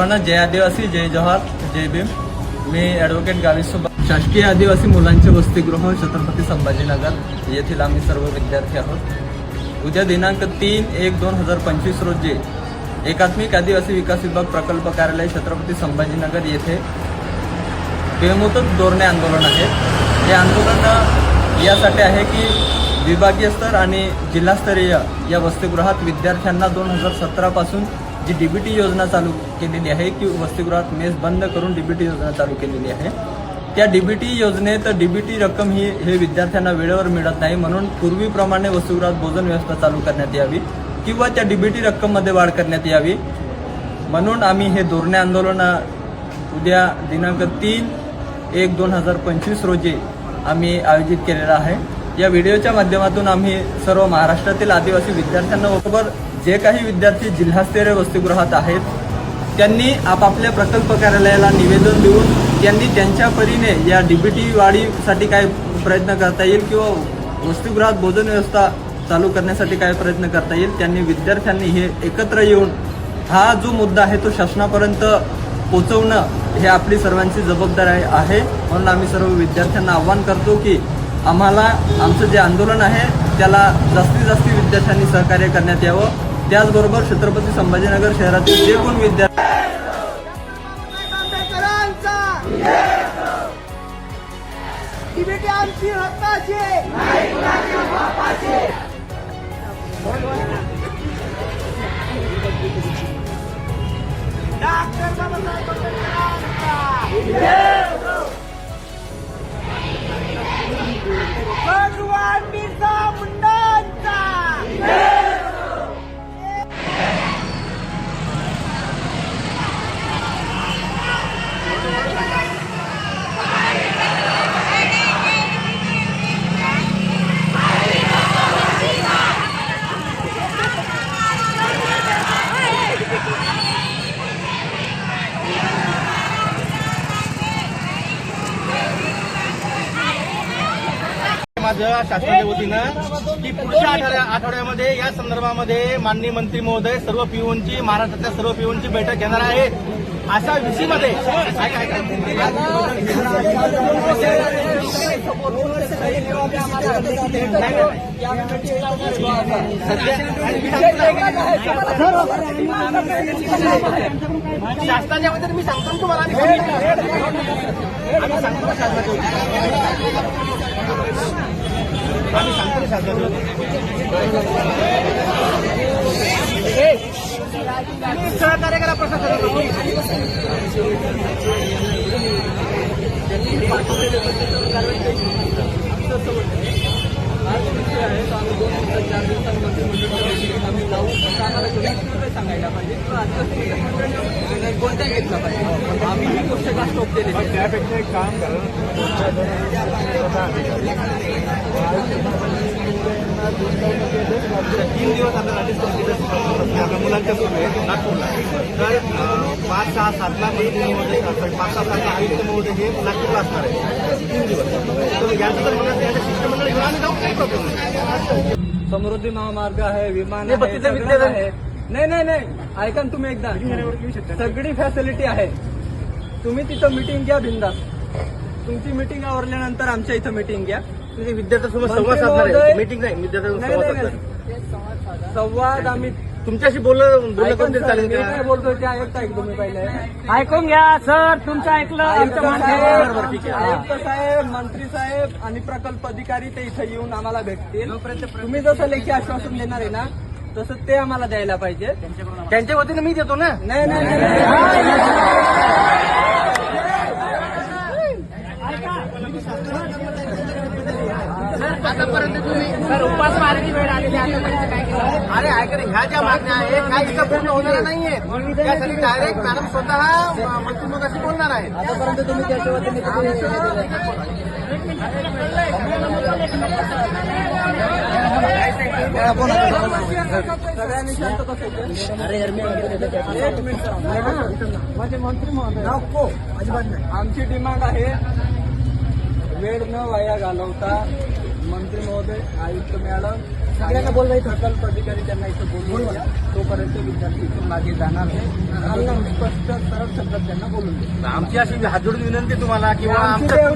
सर्वांना जय आदिवासी जय जवाहर जय भीम. मी ॲडव्होकेट गावी शासकीय आदिवासी मुलांचे वसतिगृह छत्रपती संभाजीनगर. येथील आम्ही सर्व विद्यार्थी आहोत. उद्या दिनांक तीन एक दोन हजार पंचवीस रोजी एकात्मिक आदिवासी विकास विभाग प्रकल्प कार्यालय छत्रपती संभाजीनगर येथे बेमुदत धोरणे आंदोलन आहे. हे आंदोलन यासाठी आहे की विभागीय स्तर आणि जिल्हास्तरीय या वसतिगृहात विद्यार्थ्यांना दोन हजार सतरापासून जी डी बी टी योजना चालू केलेली आहे की वसतिगृहात मेस बंद करून डी बी टी योजना चालू केलेली आहे. त्या डी बी टी योजनेत डी बी टी रक्कम ही हे विद्यार्थ्यांना वेळेवर मिळत नाही म्हणून पूर्वीप्रमाणे वसतिगृहात भोजन व्यवस्था चालू करण्यात यावी किंवा त्या डी बी टी रक्कममध्ये वाढ करण्यात यावी. म्हणून आम्ही हे धोरणे आंदोलन उद्या दिनांक तीन एक दोन हजार पंचवीस रोजी आम्ही आयोजित केलेलं आहे. या व्हिडिओच्या माध्यमातून आम्ही सर्व महाराष्ट्रातील आदिवासी विद्यार्थ्यांना बरोबर जे काही विद्यार्थी जिल्हास्तरीय वसतिगृहात आहेत त्यांनी आपापल्या प्रकल्प कार्यालयाला निवेदन देऊन त्यांनी त्यांच्या परीने या डीबीटी वाढीसाठी काय प्रयत्न करता येईल किंवा वसतिगृहात भोजन व्यवस्था चालू करण्यासाठी काय प्रयत्न करता येईल त्यांनी विद्यार्थ्यांनी हे एकत्र येऊन हा जो मुद्दा आहे तो शासनापर्यंत पोचवणं हे आपली सर्वांची जबाबदारी आहे. म्हणून आम्ही सर्व विद्यार्थ्यांना आव्हान करतो की आम्हाला आमचं जे आंदोलन आहे त्याला जास्तीत जास्त विद्यार्थ्यांनी सहकार्य करण्यात यावं. त्याचबरोबर छत्रपती संभाजीनगर शहरातील जे कोण विद्यार्थी आमची हक्काची माझं शासनाच्या वतीनं की पुढच्या आठवड्या आठवड्यामध्ये या संदर्भामध्ये माननीय मंत्री महोदय सर्व पिऊनची महाराष्ट्रातल्या सर्व पिऊनची बैठक घेणार आहे अशा विषयीमध्ये शासनाच्या वतीने मी सांगतो तुम्हाला. आम्ही सांगतो ना शासनाच्या वतीने आम्ही सांगतो सहकार्य करा प्रशासनाला आहे आम्ही दोन दिवसात चार दिवसांमध्ये आम्ही लावू असं आम्हाला कधी सांगायला पाहिजे आम्ही ही गोष्ट का स्टॉप केली त्यापेक्षा एक काम तीन दिवस आता राजस्थान आपल्या मुलांच्या पूर्वी नागपूरला तर पाच सहा सातला sorry, पाच सहा सातला आयुक्त महोदय हे नागपूरला असणार आहे तीन दिवस तर म्हणत याचं शिष्टमंडळ घेऊन आम्ही जाऊ काही प्रॉब्लेम नाही समृद्धी महामार्ग आहे विमान आहे आहे. नाही नाही नाही. ऐका ना तुम्ही एकदा. सगळी फॅसिलिटी आहे. तुम्ही तिथं मिटिंग घ्या बिंदास. तुमची मिटिंग आवरल्यानंतर आमच्या इथं मिटिंग घ्या. तुझे विद्यार्थ्यांसोबत संवाद साधणार आहे. मीटिंग नाही विद्यार्थ्यांसोबत संवाद नाही साधणार आहे. नाही. संवाद आम्ही तुमच्याशी बोललं चालेल मी काय बोलतोय ते तुम्ही पहिले. ऐकून घ्या सर तुमचं ऐकलं आयुक्त आमचं साहेब म्हणणं बरं, ठीक आहे. आयुक्त साहेब मंत्री साहेब आणि प्रकल्प अधिकारी ते इथं येऊन आम्हाला भेटतील. तुम्ही जसं लेखी आश्वासन देणार आहे ना तसं ते आम्हाला द्यायला पाहिजे. त्यांच्या वतीने मी देतो ना? नाही नाही नाही, नाही आतापर्यंत तुम्ही सर उपास मारायची वेळ आलेली आहे आतापर्यंत काय केलं अरे ऐका ह्या ज्या मागण्या आहेत काही इथं पूर्ण होणार नाहीये त्यासाठी डायरेक्ट मॅडम स्वतः मंत्रिमंडळाशी बोलणार आहेत. आतापर्यंत तुम्ही म्हणजे मंत्री महोदय अजिबात नाही आमची डिमांड आहे वेळ न वाया घालवता मंत्री महोदय आयुक्त मॅडम सगळ्यांना बोलवायचं अटल पदाधिकारी त्यांना इथं बोलवूया तोपर्यंत विद्यार्थी इथून मागे जाणार नाही स्पष्ट सरळ शब्दात त्यांना बोलून द्या आमची अशी हात विनंती तुम्हाला किंवा आमच्या